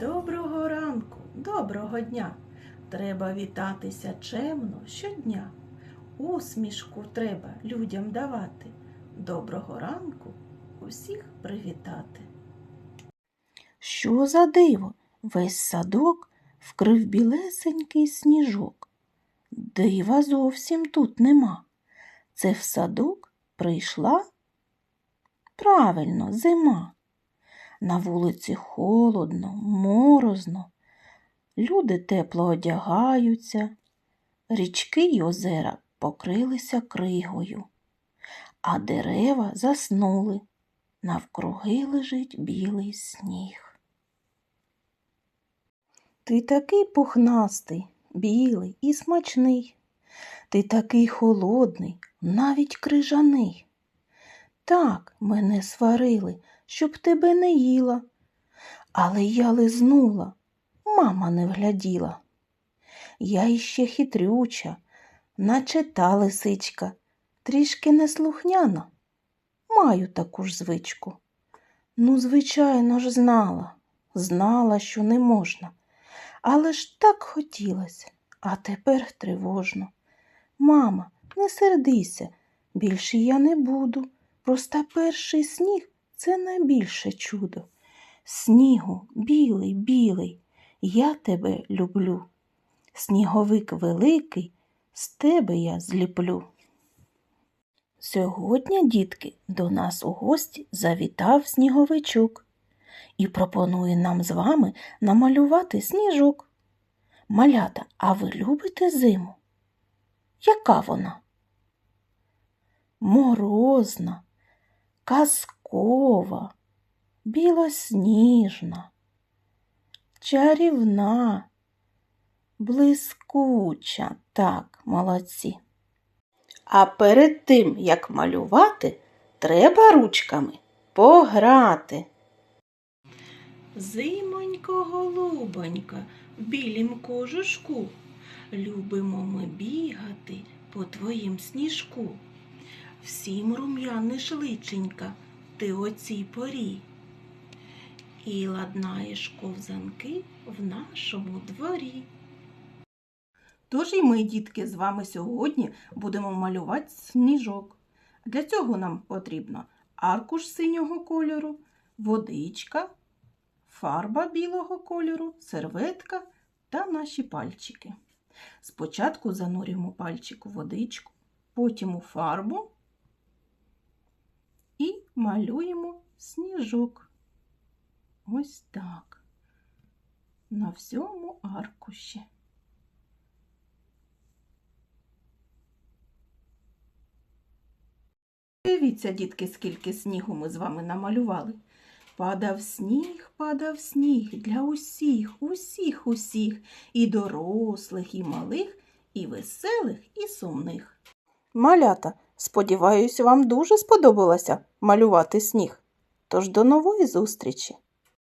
доброго ранку, доброго дня. Треба вітатися чемно щодня. Усмішку треба людям давати. Доброго ранку усіх привітати. Що за диво? Весь садок вкрив білесенький сніжок. Дива зовсім тут нема. Це в садок прийшла? Правильно, зима. На вулиці холодно, морозно. Люди тепло одягаються, річки й озера покрилися кригою, а дерева заснули. Навкруги лежить білий сніг. Ти такий пухнастий, білий і смачний. Ти такий холодний, навіть крижаний. Так, мене сварили, щоб тебе не їла. Але я лизнула, мама не вгляділа. Я іще хитрюча, наче та лисичка, трішки неслухняна. Маю таку ж звичку. Ну, звичайно ж, знала, знала, що не можна. Але ж так хотілося, а тепер тривожно. Мама, не сердися, більше я не буду. Просто перший сніг це найбільше чудо. Снігу, білий, білий, я тебе люблю. Сніговик великий, з тебе я зліплю. Сьогодні, дітки, до нас у гості завітав сніговичок і пропонує нам з вами намалювати сніжок. Малята, а ви любите зиму? Яка вона? Морозна, казкова, білосніжна, чарівна, блискуча, так, молодці. А перед тим, як малювати, треба ручками пограти. Зимонько, голубонько, в білім кожушку, любимо ми бігати по твоїм сніжку. Всім рум'яниш личенька ти о цій порі. І ладнаєш ковзанки в нашому дворі. Тож і ми, дітки, з вами сьогодні будемо малювати сніжок. Для цього нам потрібно аркуш синього кольору, водичка, фарба білого кольору, серветка та наші пальчики. Спочатку занурюємо пальчик у водичку, потім у фарбу малюємо сніжок. Ось так. На всьому аркуші. Дивіться, дітки, скільки снігу ми з вами намалювали. Падав сніг, падав сніг для усіх, усіх, усіх, і дорослих, і малих, і веселих, і сумних. Малята, сподіваюся, вам дуже сподобалося малювати сніг. Тож до нової зустрічі!